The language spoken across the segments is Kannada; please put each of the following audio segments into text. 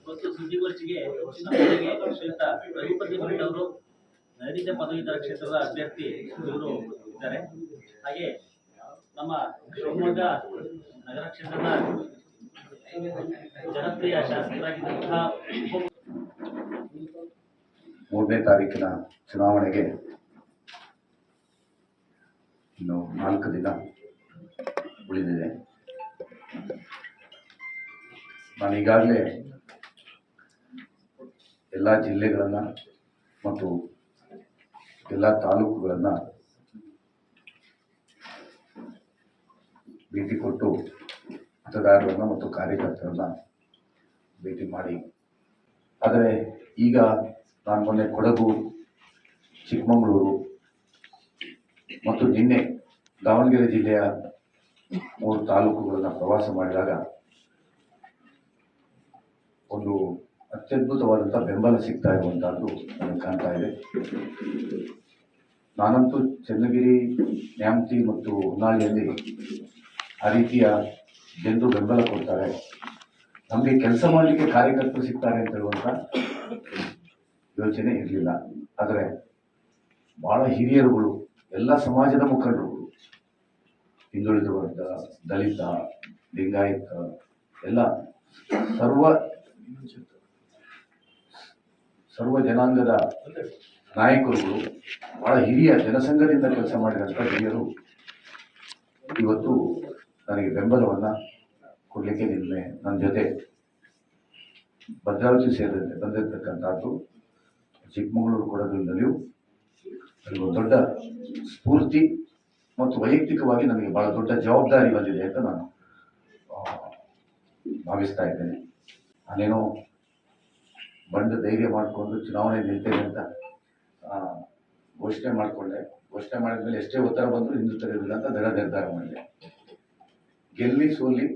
ಇವತ್ತು ಸುದ್ದಿಗೋಷ್ಠಿಗೆ ಶ್ರೀಯುತ ರಘುಪತಿ ಭಟ್ ಅವರು ನೈಋತ್ಯ ಪದವೀಧರ ಕ್ಷೇತ್ರದ ಅಭ್ಯರ್ಥಿ ಇವರು ಇದ್ದಾರೆ ಹಾಗೆ ನಮ್ಮ ಶಿವಮೊಗ್ಗ ನಗರ ಕ್ಷೇತ್ರದ ಜನಪ್ರಿಯ ಶಾಸಕರಾಗಿದ್ದಂತಹ ಮೂರನೇ ತಾರೀಕಿನ ಚುನಾವಣೆಗೆ ಇನ್ನು ನಾಲ್ಕು ದಿನ ಉಳಿದಿದೆ. ನಾನು ಈಗಾಗಲೇ ಎಲ್ಲ ಜಿಲ್ಲೆಗಳನ್ನು ಮತ್ತು ಎಲ್ಲ ತಾಲೂಕುಗಳನ್ನು ಭೇಟಿ ಕೊಟ್ಟು ಮತದಾರರನ್ನು ಮತ್ತು ಕಾರ್ಯಕರ್ತರನ್ನ ಭೇಟಿ ಮಾಡಿ. ಆದರೆ ಈಗ ನಾನು ಮೊನ್ನೆ ಕೊಡಗು, ಚಿಕ್ಕಮಗಳೂರು ಮತ್ತು ನಿನ್ನೆ ದಾವಣಗೆರೆ ಜಿಲ್ಲೆಯ ಮೂರು ತಾಲೂಕುಗಳನ್ನು ಪ್ರವಾಸ ಮಾಡಿದಾಗ ಒಂದು ಅತ್ಯದ್ಭುತವಾದಂಥ ಬೆಂಬಲ ಸಿಗ್ತಾ ಇರುವಂತಹದ್ದು ನನಗೆ ಕಾಣ್ತಾ ಇದೆ. ನಾನಂತೂ ಚನ್ನಗಿರಿ, ನ್ಯಾಮತಿ ಮತ್ತು ಹೊನ್ನಾಳಿಯಲ್ಲಿ ಆ ರೀತಿಯ ಜನರು ಬೆಂಬಲ ಕೊಡ್ತಾರೆ. ನಮಗೆ ಕೆಲಸ ಮಾಡಲಿಕ್ಕೆ ಕಾರ್ಯಕರ್ತರು ಸಿಗ್ತಾರೆ ಅಂತ ಹೇಳುವಂಥ ಯೋಚನೆ ಇರಲಿಲ್ಲ. ಆದರೆ ಬಹಳ ಹಿರಿಯರುಗಳು, ಎಲ್ಲ ಸಮಾಜದ ಮುಖಂಡರುಗಳು ಹಿಂದುಳಿದ ವರ್ಗ ದಲಿತ, ಲಿಂಗಾಯತ, ಎಲ್ಲ ಸರ್ವ ಸರ್ವ ಜನಾಂಗದ ನಾಯಕರುಗಳು ಬಹಳ ಹಿರಿಯ ಜನಸಂಘದಿಂದ ಕೆಲಸ ಮಾಡಿದಂಥ ಹಿರಿಯರು ಇವತ್ತು ನನಗೆ ಬೆಂಬಲವನ್ನು ಕೊಡಲಿಕ್ಕೆ ನಿನ್ನೆ ನನ್ನ ಜೊತೆ ಭದ್ರಾವತಿ ಸೇರಿದಂತೆ ಬಂದಿರತಕ್ಕಂಥದ್ದು ಚಿಕ್ಕಮಗಳೂರು ಕೊಡಗಿನಲ್ಲಿಯೂ ನನಗೊಂದು ದೊಡ್ಡ ಸ್ಫೂರ್ತಿ ಮತ್ತು ವೈಯಕ್ತಿಕವಾಗಿ ನನಗೆ ಬಹಳ ದೊಡ್ಡ ಜವಾಬ್ದಾರಿ ಬಂದಿದೆ ಅಂತ ನಾನು ಭಾವಿಸ್ತಾ ಇದ್ದೇನೆ. ನಾನೇನೋ ಬಂದು ಧೈರ್ಯ ಮಾಡಿಕೊಂಡು ಚುನಾವಣೆ ನಿಲ್ತೇನೆ ಅಂತ ಘೋಷಣೆ ಮಾಡಿಕೊಂಡೆ. ಘೋಷಣೆ ಮಾಡಿದ್ಮೇಲೆ ಎಷ್ಟೇ ಒತ್ತಡ ಬಂದರೂ ಹಿಂದೂ ತಡೆಯೋದಿಲ್ಲ ಅಂತ ದೃಢ ನಿರ್ಧಾರ ಮಾಡಿದೆ. ಗೆಲ್ಲಿ ಸೋಲಿ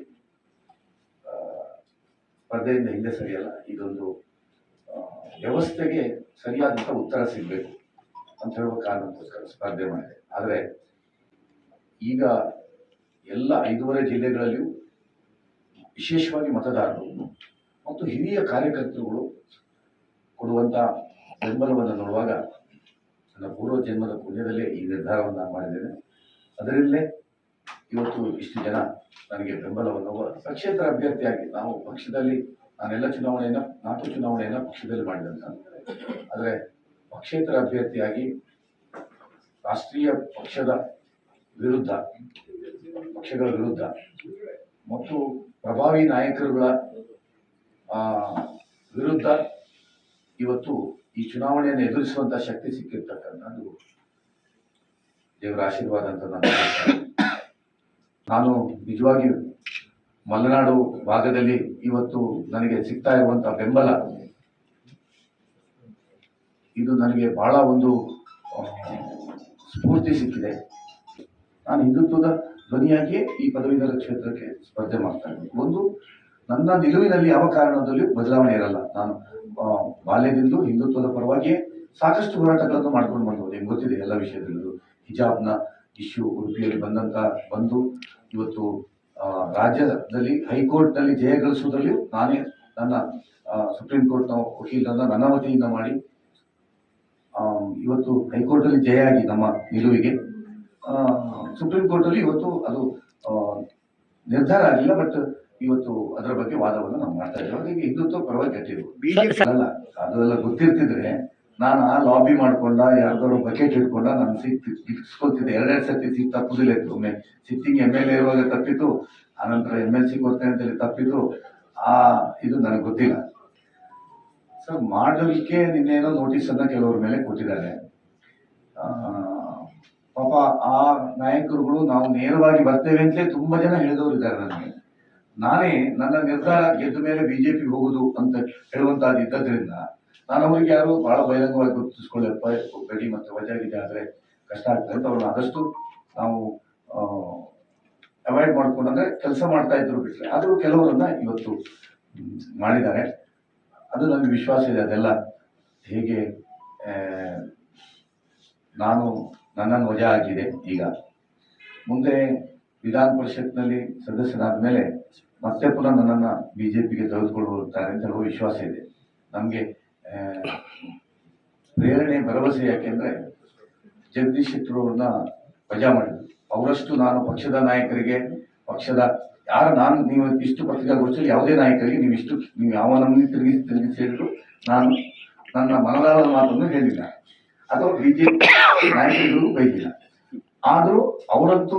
ಸ್ಪರ್ಧೆಯಿಂದ ಹಿಂದೆ ಸರಿಯಲ್ಲ. ಇದೊಂದು ವ್ಯವಸ್ಥೆಗೆ ಸರಿಯಾದಂಥ ಉತ್ತರ ಸಿಗಬೇಕು ಅಂತ ಹೇಳುವ ಕಾರಣಕ್ಕೋಸ್ಕರ ಸ್ಪರ್ಧೆ ಮಾಡಿದೆ. ಆದರೆ ಈಗ ಎಲ್ಲ ಐದೂವರೆ ಜಿಲ್ಲೆಗಳಲ್ಲಿಯೂ ವಿಶೇಷವಾಗಿ ಮತದಾರರು ಮತ್ತು ಹಿರಿಯ ಕಾರ್ಯಕರ್ತರುಗಳು ಕೊಡುವಂಥ ಬೆಂಬಲವನ್ನು ನೋಡುವಾಗ ನನ್ನ ಪೂರ್ವ ಜನ್ಮದ ಪುಣ್ಯದಲ್ಲೇ ಈ ನಿರ್ಧಾರವನ್ನು ನಾನು ಮಾಡಿದ್ದೇನೆ. ಅದರಿಂದಲೇ ಇವತ್ತು ಇಷ್ಟು ಜನ ನನಗೆ ಬೆಂಬಲವನ್ನು ಪಕ್ಷೇತರ ಅಭ್ಯರ್ಥಿಯಾಗಿ ನಾವು ಪಕ್ಷದಲ್ಲಿ ನಾನೆಲ್ಲ ಚುನಾವಣೆಯನ್ನು, ನಾಲ್ಕು ಚುನಾವಣೆಯನ್ನು ಪಕ್ಷದಲ್ಲಿ ಮಾಡಿದಂತ ಆದರೆ ಪಕ್ಷೇತರ ಅಭ್ಯರ್ಥಿಯಾಗಿ ರಾಷ್ಟ್ರೀಯ ಪಕ್ಷದ ವಿರುದ್ಧ, ಪಕ್ಷಗಳ ವಿರುದ್ಧ ಮತ್ತು ಪ್ರಭಾವಿ ನಾಯಕರುಗಳ ವಿರುದ್ಧ ಇವತ್ತು ಈ ಚುನಾವಣೆಯನ್ನು ಎದುರಿಸುವಂತ ಶಕ್ತಿ ಸಿಕ್ಕಿರ್ತಕ್ಕಂಥದ್ದು ದೇವರ ಆಶೀರ್ವಾದ ಅಂತ ನಾನು. ನಾನು ನಿಜವಾಗಿ ಮಲೆನಾಡು ಭಾಗದಲ್ಲಿ ಇವತ್ತು ನನಗೆ ಸಿಗ್ತಾ ಇರುವಂತ ಬೆಂಬಲ, ಇದು ನನಗೆ ಬಹಳ ಒಂದು ಸ್ಫೂರ್ತಿ ಸಿಕ್ಕಿದೆ ನಾನು ಹಿಂದುತ್ವದ ಧ್ವನಿಯಾಗಿಯೇ ಈ ಪದವೀಧರ ಕ್ಷೇತ್ರಕ್ಕೆ ಸ್ಪರ್ಧೆ ಮಾಡ್ತಾ ಇದ್ದೀನಿ. ಒಂದು, ನನ್ನ ನಿಲುವಿನಲ್ಲಿ ಯಾವ ಕಾರಣದಲ್ಲಿ ಬದಲಾವಣೆ ಇರಲ್ಲ. ನಾನು ಬಾಲ್ಯದಿಂದ ಹಿಂದುತ್ವದ ಪರವಾಗಿಯೇ ಸಾಕಷ್ಟು ಹೋರಾಟಗಳನ್ನು ಮಾಡ್ಕೊಂಡು ಬಂದವು ನಿಮ್ಗೆ ಗೊತ್ತಿದೆ, ಎಲ್ಲ ವಿಷಯದಲ್ಲೂ ಹಿಜಾಬ್ನ ಇಶ್ಯೂ ಉಡುಪಿಯಲ್ಲಿ ಬಂದಂತ ಬಂದು ಇವತ್ತು ರಾಜ್ಯದಲ್ಲಿ ಹೈಕೋರ್ಟ್ನಲ್ಲಿ ಜಯ ಗಳಿಸುವುದರಲ್ಲಿಯೂ ನಾನೇ ನನ್ನ ಸುಪ್ರೀಂ ಕೋರ್ಟ್ನ ವಕೀಲರನ್ನ ನನ್ನ ವತಿಯಿಂದ ಮಾಡಿ ಇವತ್ತು ಹೈಕೋರ್ಟಲ್ಲಿ ಜಯ ಆಗಿ ನಮ್ಮ ನಿಲುವಿಗೆ ಸುಪ್ರೀಂ ಕೋರ್ಟಲ್ಲಿ ಇವತ್ತು ಅದು ನಿರ್ಧಾರ ಆಗಿಲ್ಲ ಬಟ್ ಇವತ್ತು ಅದರ ಬಗ್ಗೆ ವಾದವನ್ನು ನಾವು ಮಾಡ್ತಾ ಇದ್ದೇವೆ. ಹಾಗಾಗಿ ಹಿಂದುತ್ವ ಪರವಾಗಿ ಗಟ್ಟಿರು ಅಲ್ಲ ಅದೆಲ್ಲ ಗೊತ್ತಿರ್ತಿದ್ರೆ ನಾನು ಆ ಲಾಬಿ ಮಾಡ್ಕೊಂಡ ಯಾರ್ದಾರು ಬಕೆಟ್ ಇಟ್ಕೊಂಡ ನಾನು ಸೀಟ್ ಇಟ್ಸ್ಕೊತಿದ್ದೆ ಎರಡೆರಡು ಸರ್ತಿ ಸೀಟ್ ತಪ್ಪುದಿಲ್ಲ ಇತ್ತು. ಒಮ್ಮೆ ಸಿಟ್ಟಿಂಗ್ ಎಂ ಎಲ್ ಎ ಇರುವಾಗ ತಪ್ಪಿತು ಆನಂತರ ಎಂ ಎಲ್ ಸಿ ಕೊಡ್ತೇನೆ ಅಂತೇಳಿ ತಪ್ಪಿತು ಆ ಇದು ನನಗೆ ಗೊತ್ತಿಲ್ಲ. ಸರ್ ಮಾಡಲಿಕ್ಕೆ ನಿನ್ನೇನೋ ನೋಟಿಸ್ ಅನ್ನ ಕೆಲವ್ರ ಮೇಲೆ ಕೊಟ್ಟಿದ್ದಾರೆ. ಪಾಪ ಆ ನಾಯಕರುಗಳು ನಾವು ನೇರವಾಗಿ ಬರ್ತೇವೆ ಅಂತಲೇ ತುಂಬಾ ಜನ ಹೇಳಿದವರು ಇದ್ದಾರೆ ನನಗೆ. ನಾನೇ ನನ್ನ ನಿರ್ಧಾರ ಗೆದ್ದ ಮೇಲೆ ಬಿಜೆಪಿ ಹೋಗುದು ಅಂತ ಹೇಳುವಂತಹದ್ದು ಇದ್ದದ್ರಿಂದ ನಾನು ಅವರಿಗೆ ಯಾರು ಬಹಳ ಬಹಿರಂಗವಾಗಿ ಗುರುತಿಸ್ಕೊಳ್ಳಪ್ಪ ಗಡಿ ಮತ್ತು ವಜಾಗಿದೆ ಆದ್ರೆ ಕಷ್ಟ ಆಗ್ತದೆ ಅಂತ ಅವ್ರನ್ನ ಆದಷ್ಟು ನಾವು ಅವಾಯ್ಡ್ ಮಾಡ್ಕೊಂಡು ಕೆಲಸ ಮಾಡ್ತಾ ಇದ್ರು ಬಿಟ್ರೆ. ಆದರೂ ಕೆಲವರನ್ನ ಇವತ್ತು ಮಾಡಿದ್ದಾರೆ. ಅದು ನನಗೆ ವಿಶ್ವಾಸ ಇದೆ ಅದೆಲ್ಲ. ಹೇಗೆ ನಾನು ನನ್ನನ್ನು ವಜಾ ಆಗಿದೆ ಈಗ. ಮುಂದೆ ವಿಧಾನ ಪರಿಷತ್ನಲ್ಲಿ ಸದಸ್ಯನಾದ ಮೇಲೆ ಮತ್ತೆ ಪುನಃ ನನ್ನನ್ನು ಬಿ ಜೆ ಪಿಗೆ ತೆಗೆದುಕೊಳ್ಳುತ್ತಾರೆ ಅಂತ ಹೇಳುವ ವಿಶ್ವಾಸ ಇದೆ. ನಮಗೆ ಪ್ರೇರಣೆ, ಭರವಸೆ ಯಾಕೆಂದ್ರೆ ಜಗದೀಶ್ ಶೆಟ್ಟರು ಅವ್ರನ್ನ ವಜಾ ಮಾಡಿದ್ರು. ಅವರಷ್ಟು ನಾನು ಪಕ್ಷದ ನಾಯಕರಿಗೆ, ಪಕ್ಷದ ಯಾರು ನಾನು, ನೀವು ಇಷ್ಟು ಪತ್ರಿಕಾಗೋಷ್ಠಿಯಲ್ಲಿ ಯಾವುದೇ ನಾಯಕರಿಗೆ ನೀವು ಇಷ್ಟು, ನೀವು ಯಾವ ನಮ್ಮನ್ನು ತಿರುಗಿಸಿ ತಿರುಗಿಸಿ ಹೇಳಿದ್ರು ನಾನು ನನ್ನ ಮನದಾಳದ ಮಾತನ್ನು ಹೇಳಿಲ್ಲ. ಅಥವಾ ಬಿಜೆಪಿ ನಾಯಕರು ಬೈದಿಲ್ಲ. ಆದರೂ ಅವರಂತೂ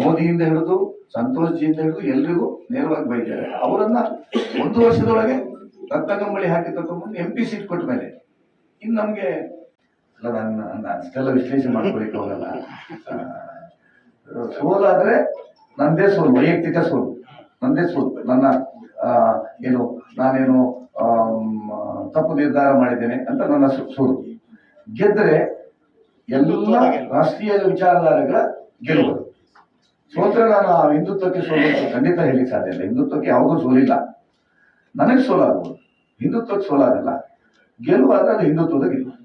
ಮೋದಿಯಿಂದ ಹಿಡಿದು ಸಂತೋಷ್ ಜಿಯಿಂದ ಹಿಡಿದು ಎಲ್ರಿಗೂ ನೇರವಾಗಿ ಬೈತಾರೆ ಅವರನ್ನ ಒಂದು ವರ್ಷದೊಳಗೆ ರತ್ನಗಂಬಳಿ ಹಾಕಿ ತಗೊಂಡು ಎಂ ಪಿ ಸೀಟ್ ಕೊಟ್ಟ ಮೇಲೆ ಇನ್ನು ನಮಗೆ ಅಲ್ಲ ನನ್ನ ನಾನು ಅಷ್ಟೆಲ್ಲ ವಿಶ್ಲೇಷಣೆ ಮಾಡ್ಕೊಳಿಕ್ಕೆ ಹೋಗಲ್ಲ. ಸೋಲಾದ್ರೆ ನಂದೇ ಸೋಲು, ವೈಯಕ್ತಿಕ ಸೋಲು. ನಂದೇ ಸೋಲು. ನನ್ನ ಏನು, ನಾನೇನು ತಪ್ಪು ನಿರ್ಧಾರ ಮಾಡಿದ್ದೇನೆ ಅಂತ ನನ್ನ ಸೋಲು. ಗೆದ್ದರೆ ಎಲ್ಲ ರಾಷ್ಟ್ರೀಯ ವಿಚಾರಧಾರೆಗಳ ಗೆಲುವು ಸೋತ್ರ ನಾನು ಆ ಹಿಂದುತ್ವಕ್ಕೆ ಸೋಲು ಅಂತ ಖಂಡಿತ ಹೇಳಿ ಸಾಧ್ಯ ಇಲ್ಲ. ಹಿಂದುತ್ವಕ್ಕೆ ಯಾವುದೂ ಸೋಲಿಲ್ಲ. ನನಗೆ ಸೋಲಾಗಬಹುದು ಹಿಂದುತ್ವಕ್ಕೆ ಸೋಲಾಗಲ್ಲ. ಗೆಲುವಾದ್ರೆ ಅದು ಹಿಂದುತ್ವದ ಗೆಲುವು